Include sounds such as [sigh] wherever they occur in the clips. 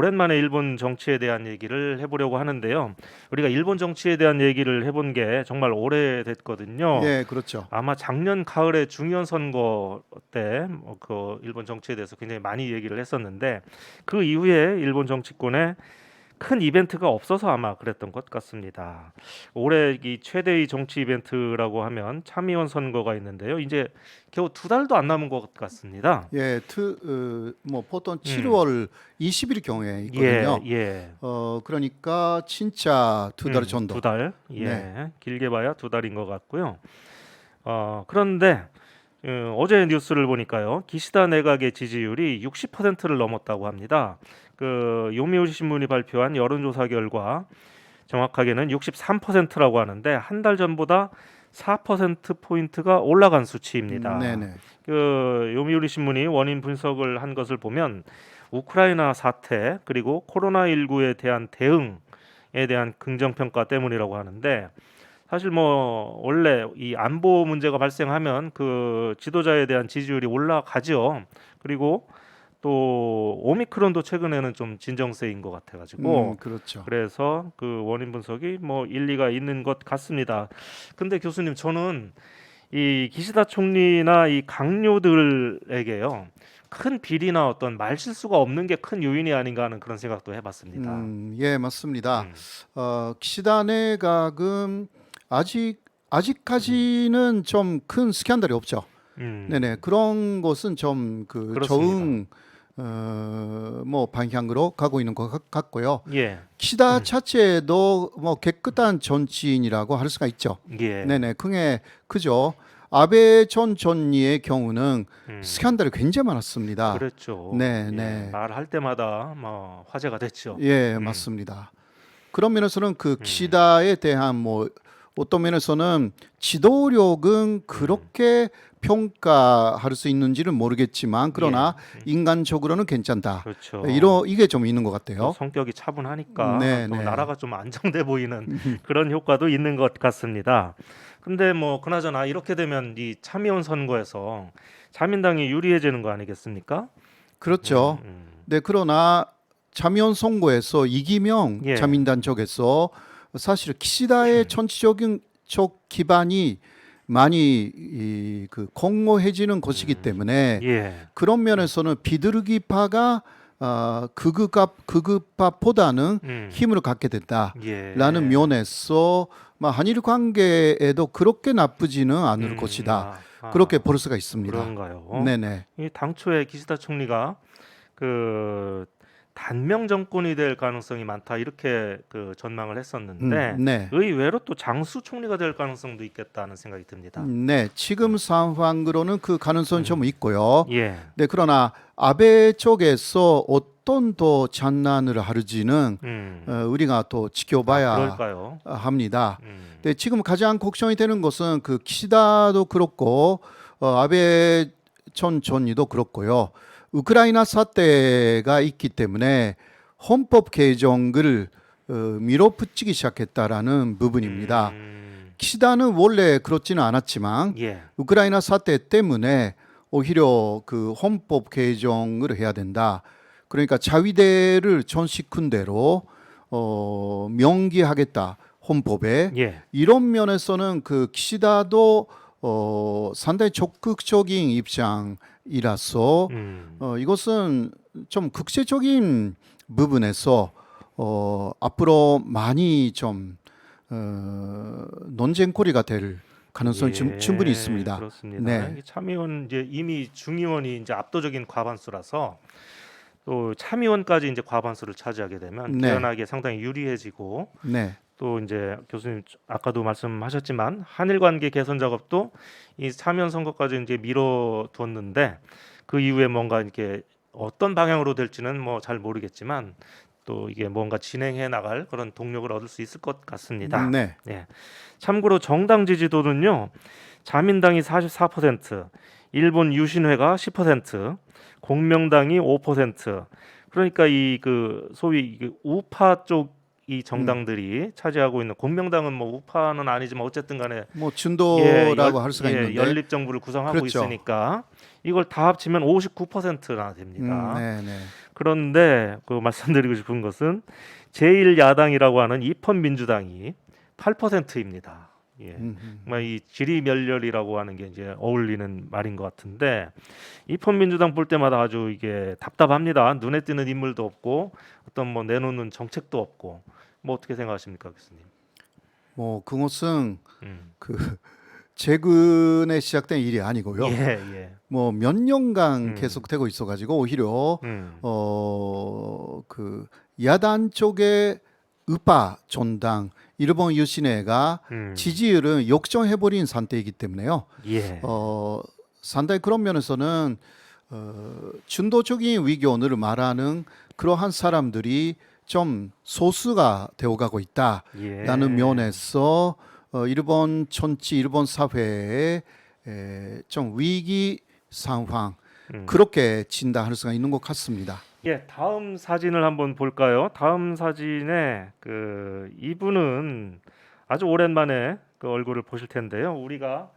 오랜만에 일본 정치에 대한 얘기를 해보려고 하는데요. 우리가 일본 정치에 대한 얘기를 해본 게 정말 오래됐거든요. 예, 그렇죠. 아마 작년 가을에 중의원 선거 때 그 일본 정치에 대해서 굉장히 많이 얘기를 했었는데 그 이후에 일본 정치권에 큰 이벤트가 없어서 아마 그랬던 것 같습니다. 올해 이 최대의 정치 이벤트라고 하면 참의원 선거가 있는데요. 이제 겨우 두 달도 안 남은 것 같습니다. 예, 트, 어, 뭐 보통 7월 20일 경우에 예, 있거든요. 예. 어, 그러니까 진짜 두 달 음, 정도. 두 달. 예. 네. 길게 봐야 두 달인 것 같고요. 어, 그런데 어, 어제 뉴스를 보니까요. 기시다 내각의 지지율이 60%를 넘었다고 합니다. 그 요미우리 신문이 발표한 여론조사 결과 정확하게는 63%라고 하는데 한 달 전보다 4% 포인트가 올라간 수치입니다. 음, 네네. 그 요미우리 신문이 원인 분석을 한 것을 보면 우크라이나 사태 그리고 코로나 19에 대한 대응에 대한 긍정 평가 때문이라고 하는데 사실 뭐 원래 이 안보 문제가 발생하면 그 지도자에 대한 지지율이 올라가죠. 그리고 또 오미크론도 최근에는 좀 진정세인 것 같아가지고 음, 그렇죠. 그래서 그 원인 분석이 뭐 일리가 있는 것 같습니다. 근데 교수님 저는 이 기시다 총리나 이 강요들에게요 큰 비리나 어떤 말실수가 없는 게 큰 요인이 아닌가 하는 그런 생각도 해봤습니다. 음, 예, 맞습니다. 음. 어, 기시다 내각은 아직 아직까지는 좀 큰 스캔들이 없죠. 음. 네네 그런 것은 좀그 그렇습니다. 좋은 어, 뭐 방향으로 가고 있는 것 같- 같고요. 예, 키다 음. 자체도 뭐 깨끗한 정치인이라고 할 수가 있죠. 예, 네네 그게 그죠. 아베 전 총리의 경우는 음. 스캔들이 굉장히 많았습니다. 그랬죠. 네, 예, 네. 말할 때마다 뭐 화제가 됐죠. 예, 음. 맞습니다. 그런 면에서는 그 키다에 대한 뭐 어떤 면에서는 지도력은 그렇게 평가할 수 있는지는 모르겠지만 그러나 인간적으로는 괜찮다. 예. 그렇죠. 이러 이게 좀 있는 것또 같아요. 성격이 차분하니까 네, 또 네. 나라가 좀 안정돼 보이는 [laughs] 그런 효과도 있는 것 같습니다. 근데 뭐 그나저나 이렇게 되면 이 참의원 선거에서 자민당이 유리해지는 거 아니겠습니까? 그렇죠. 음, 네, 그러나 자미원 선거에서 이기면 예. 자민당 쪽에서 사실 키시다의 정치적인 쪽 기반이 많이 이, 그 공모해지는 것이기 때문에 예, 그런 면에서는 비둘기파가 어, 극우파 극우파보다는 음, 힘을 갖게 된다라는 예. 면에서 뭐 한일 관계에도 그렇게 나쁘지는 않을 음, 것이다. 아, 아, 그렇게 볼 수가 있습니다. 그런가요? 네네. 이 당초에 기시다 총리가 그 단명 정권이 될 가능성이 많다 이렇게 그 전망을 했었는데 음, 네. 의외로 또 장수 총리가 될 가능성도 있겠다는 생각이 듭니다. 네, 지금 상황으로는 그 가능성이 좀 있고요. 예, 네, 그러나 아베 쪽에서 어떤 더 장난을 하는지는 음, 어, 우리가 또 지켜봐야 그럴까요? 합니다. 음, 네, 지금 가장 걱정이 되는 것은 그 키시다도 그렇고 어, 아베 전 총리도 그렇고요. 우크라이나 사태가 있기 때문에 헌법 개정을 어, 밀어붙이기 시작했다라는 부분입니다. 음, 키시다는 원래 그렇지는 않았지만 예, 우크라이나 사태 때문에 오히려 그 헌법 개정을 해야 된다. 그러니까 자위대를 전시군대로 어, 명기하겠다 헌법에 예, 이런 면에서는 그 키시다도 어, 상당히 적극적인 입장 이라서 음, 어, 이것은 좀 국제적인 부분에서 어, 앞으로 많이 좀 어, 논쟁거리가 될 가능성이 좀 예, 충분히 있습니다. 그렇습니다. 네. 참의원 이제 이미 중의원이 이제 압도적인 과반수라서 또 참의원까지 이제 과반수를 차지하게 되면 네. 개헌하기에 상당히 유리해지고 네, 또 이제 교수님 아까도 말씀하셨지만 한일 관계 개선 작업도 이 참여연 선거까지 이제 미뤄뒀는데 그 이후에 뭔가 이렇게 어떤 방향으로 될지는 뭐 잘 모르겠지만 또 이게 뭔가 진행해 나갈 그런 동력을 얻을 수 있을 것 같습니다. 네, 예. 참고로 정당 지지도는요. 자민당이 44%, 일본 유신회가 10%, 공명당이 5%. 그러니까 이 그 소위 그 우파 쪽 이 정당들이 차지하고 있는 공명당은 뭐 우파는 아니지만 어쨌든 간에 뭐 예, 준도라고 열- 할 수가 예, 있는데 연립 정부를 구성하고 그렇죠. 있으니까 이걸 다 합치면 59%나 됩니다. 음, 네, 네. 그런데 그 말씀드리고 싶은 것은 제1 야당이라고 하는 입헌 민주당이 8%입니다. 예. 음, 음. 정말 이 지리멸렬이라고 하는 게 이제 어울리는 말인 것 같은데 입헌 민주당 볼 때마다 아주 이게 답답합니다. 눈에 띄는 인물도 없고 어떤 뭐 내놓는 정책도 없고 뭐 어떻게 생각하십니까, 교수님? 뭐 그것은 음. 그 [laughs] 최근에 시작된 일이 아니고요. 예, 예. 뭐몇 년간 음. 계속되고 있어가지고 오히려 음. 어그 야단 쪽의 우파 전당 일본 유신회가 음. 지지율은 역전해버린 상태이기 때문에요. 예. 어, 상당히 그런 면에서는 어, 중도적인 위기론을 말하는 그러한 사람들이 좀 소수가 되어가고 있다라는 예. 면에서 어, 일본 정치, 일본 사회의 에, 좀 위기 상황 음. 그렇게 진단할 수가 있는 것 같습니다. 예, 다음 사진을 한번 볼까요? 다음 사진에 그 이분은 아주 오랜만에 그 얼굴을 보실 텐데요. 우리가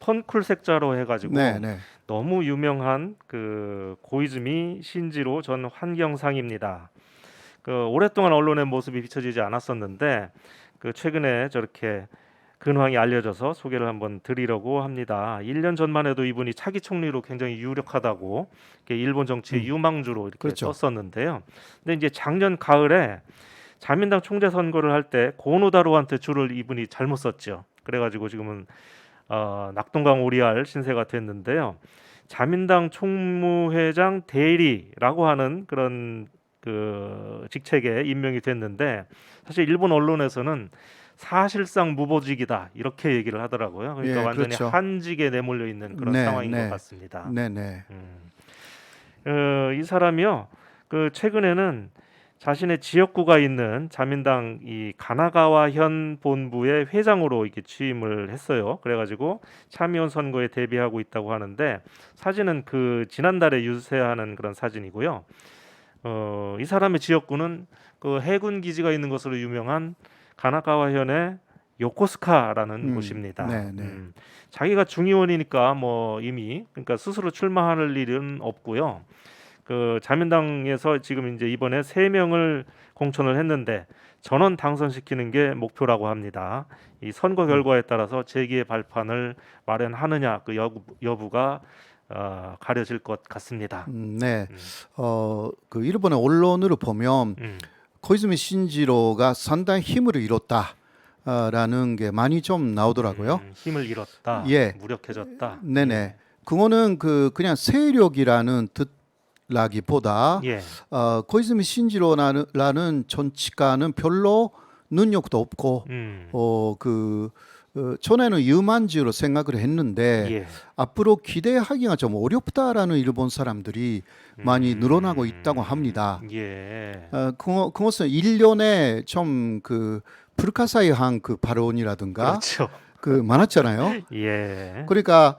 펀쿨 색자로 해가지고 네, 네. 너무 유명한 그 고이즈미 신지로 전 환경상입니다. 그 오랫동안 언론의 모습이 비춰지지 않았었는데 그 최근에 저렇게 근황이 알려져서 소개를 한번 드리려고 합니다. 1년 전만 해도 이분이 차기 총리로 굉장히 유력하다고 일본 정치의 유망주로 이렇게 그렇죠. 떴었는데요. 근데 이제 작년 가을에 자민당 총재 선거를 할 때 고노다로한테 줄을 이분이 잘못 썼죠. 그래가지고 지금은 어, 낙동강 오리알 신세가 됐는데요. 자민당 총무회장 대리라고 하는 그런 그 직책에 임명이 됐는데 사실 일본 언론에서는 사실상 무보직이다 이렇게 얘기를 하더라고요. 그러니까 예, 완전히 그렇죠. 한직에 내몰려 있는 그런 네, 상황인 네. 것 같습니다. 네, 네. 음. 어, 이 사람이요. 그 최근에는 자신의 지역구가 있는 자민당 이 가나가와 현 본부의 회장으로 이렇게 취임을 했어요. 그래가지고 참의원 선거에 대비하고 있다고 하는데 사진은 그 지난달에 유세하는 그런 사진이고요. 어, 이 사람의 지역구는 그 해군 기지가 있는 것으로 유명한 가나가와현의 요코스카라는 음, 곳입니다. 네, 네. 음, 자기가 중의원이니까 뭐 이미 그러니까 스스로 출마할 일은 없고요. 그 자민당에서 지금 이제 이번에 세 명을 공천을 했는데 전원 당선시키는 게 목표라고 합니다. 이 선거 결과에 따라서 재기의 발판을 마련하느냐 그 여부, 여부가 어, 가려질 것 같습니다. 음, 네. 음. 어, 그 일본의 언론으로 보면 음, 코이즈미 신지로가 상당히 힘을 잃었다 라는 게 많이 좀 나오더라고요. 음, 힘을 잃었다. 예. 무력해졌다. 네네. 그거는 그 그냥 세력이라는 뜻라기보다 예. 어, 코이즈미 신지로라는 라는 정치가는 별로 능력도 없고 음. 어그 어, 전에는 유만주로 생각을 했는데 예. 앞으로 기대하기가 좀 어렵다라는 일본 사람들이 많이 늘어나고 있다고 합니다. 예. 어, 그, 그것은 일련의 좀그 불가사의한 그 발언이라든가 그렇죠. 그 많았잖아요. [laughs] 예. 그러니까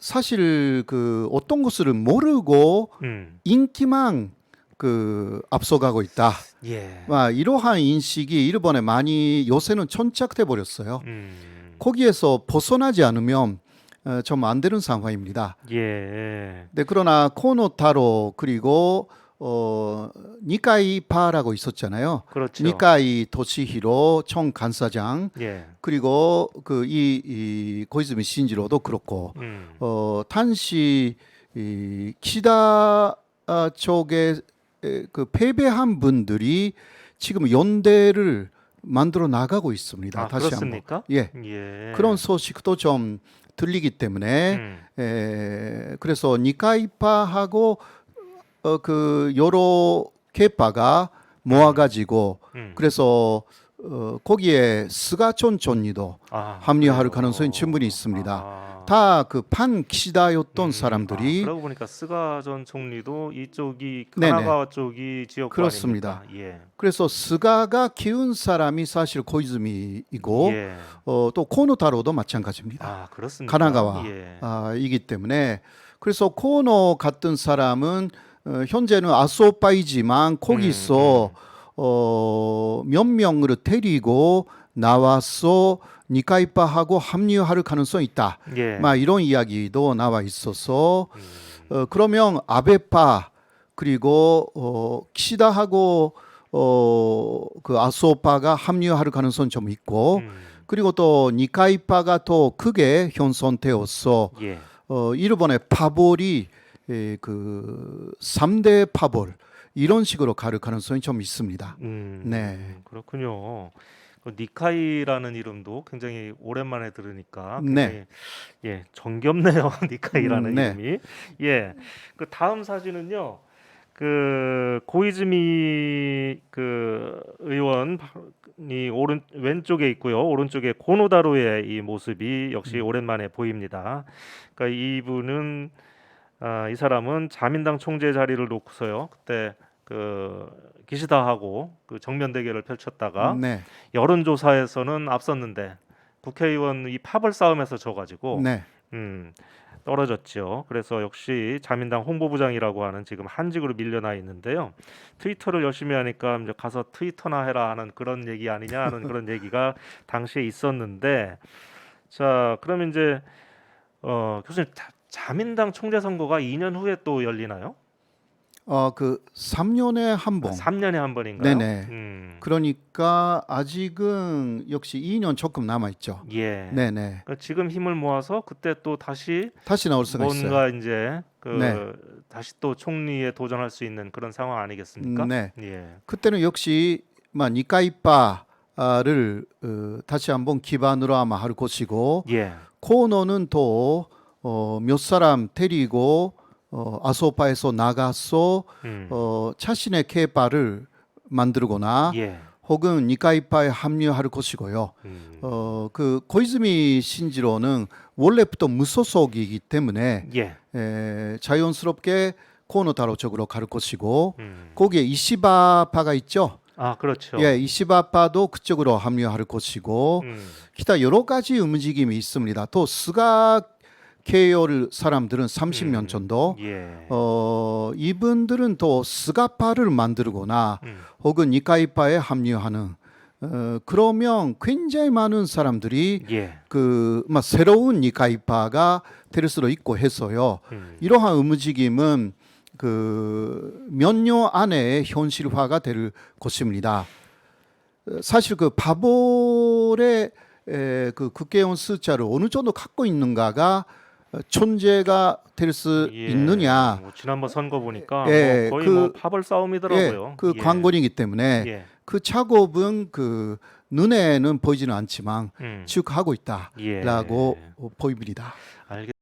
사실 그 어떤 것을 모르고 음. 인기만 그 앞서가고 있다. 예. 아, 이러한 인식이 일본에 많이 요새는 천착돼 버렸어요. 음. 거기에서 벗어나지 않으면 어, 좀안 되는 상황입니다. 예. 네, 그러나 코노타로 그리고 어 니카이 파라고 있었잖아요. 그렇죠. 니카이 도시히로 총 간사장 예. 그리고 그이 이 고이즈미 신지로도 그렇고 음. 어 단시 이 키다 아, 쪽에 에, 그 패배한 분들이 지금 연대를 만들어 나가고 있습니다. 아, 다시 그렇습니까? 한번 예 예. 그런 소식도 좀 들리기 때문에 음. 에, 그래서 니카이파하고 어, 그 여러 계파가 모아가지고 음. 그래서 어, 거기에 스가촌 존리도 아, 합류할? 가능성이 충분히 있습니다. 아. 다그판 키시다였던 음, 사람들이 아, 그러고 보니까 스가 전 총리도 이쪽이. 카나가와 쪽이 지역 그렇습니다. 예. 그래서 스가가 키운 사람이 사실 고이즈미이고 예. 어, 또 코노타로도 마찬가지입니다. 아 그렇습니다. 가나가와 예. 아, 이기 때문에 그래서 코노 같은 사람은 어, 현재는 아소파이지만 거기서 음, 어, 몇 명을 데리고 나와서 니카이파하고 합류할 가능성이 있다. 예. 막 이런 이야기도 나와 있어서 음, 어, 그러면 아베파 그리고 어, 키시다하고 어, 그 아소파가 합류할 가능성 좀 있고 음, 그리고 또 니카이파가 또 크게 현선되어서 예. 어, 일본의 파벌이 에, 그 3대 파벌 이런 식으로 갈 가능성이 좀 있습니다. 음, 네. 그렇군요. 그 니카이라는 이름도 굉장히 오랜만에 들으니까 네. 굉장히 예 정겹네요. [laughs] 니카이라는 음, 네. 이름이 예. 그 다음 사진은요. 그 고이즈미 그 의원이 오른 왼쪽에 있고요. 오른쪽에 고노다로의 이 모습이 역시 음. 오랜만에 보입니다. 그러니까 이분은 아, 이 사람은 자민당 총재 자리를 놓고서요. 그때 그 기시다하고 그 정면 대결을 펼쳤다가 네. 여론조사에서는 앞섰는데 국회의원 이 파벌 싸움에서 져가지고 네. 음, 떨어졌죠. 그래서 역시 자민당 홍보부장이라고 하는 지금 한직으로 밀려나 있는데요. 트위터를 열심히 하니까 이제 가서 트위터나 해라 하는 그런 얘기 아니냐 하는 [laughs] 그런 얘기가 당시에 있었는데 자 그러면 이제 어, 교수님 자, 자민당 총재 선거가 2년 후에 또 열리나요? 어, 그 3년에 한 번. 3년에 한 번인가요? 네네. 음, 그러니까 아직은 역시 2년 조금 남아 있죠. 예. 네, 네. 그러니까 지금 힘을 모아서 그때 또 다시 다시 나올 수가 있어요. 뭔가 이제 그 네. 다시 또 총리에 도전할 수 있는 그런 상황 아니겠습니까? 네. 예. 그때는 역시 마 니카이파를 어, 다시 한번 기반으로 아마 할 것이고 예. 코너는 또 어, 몇 사람 데리고 어, 아소파에서 나가서 음. 어, 자신의 케파를 만들거나 예. 혹은 니카이파에 합류할 것이고요. 음. 어, 그 고이즈미 신지로는 원래부터 무소속이기 때문에 예. 에, 자연스럽게 코노타로 쪽으로 갈 것이고 음. 거기에 이시바파가 있죠. 아, 그렇죠. 예, 이시바파도 그쪽으로 합류할 것이고 음. 기타 여러 가지 움직임이 있습니다. 또 스가 계열 사람들은 30년 음. 정도 예. 어, 이분들은 또 스가파를 만들거나 음. 혹은 니카이파에 합류하는 어, 그러면 굉장히 많은 사람들이 예. 그 막 새로운 니카이파가 될 수도 있고 해서요. 음. 이러한 움직임은 그 몇 년 안에 현실화가 될 것입니다. 어, 사실 그 바볼의 에, 그 국회의원 숫자를 어느 정도 갖고 있는가가 어, 존재가 될 수 예. 있느냐. 뭐 지난번 선거 보니까 예, 뭐 거의 그- 뭐 파벌 싸움이더라고요. 예, 그 예. 관건이기 때문에 예. 그 작업은 그 눈에는 보이지는 않지만 음. 지금 하고 예. 있다라고 보입니다. 알겠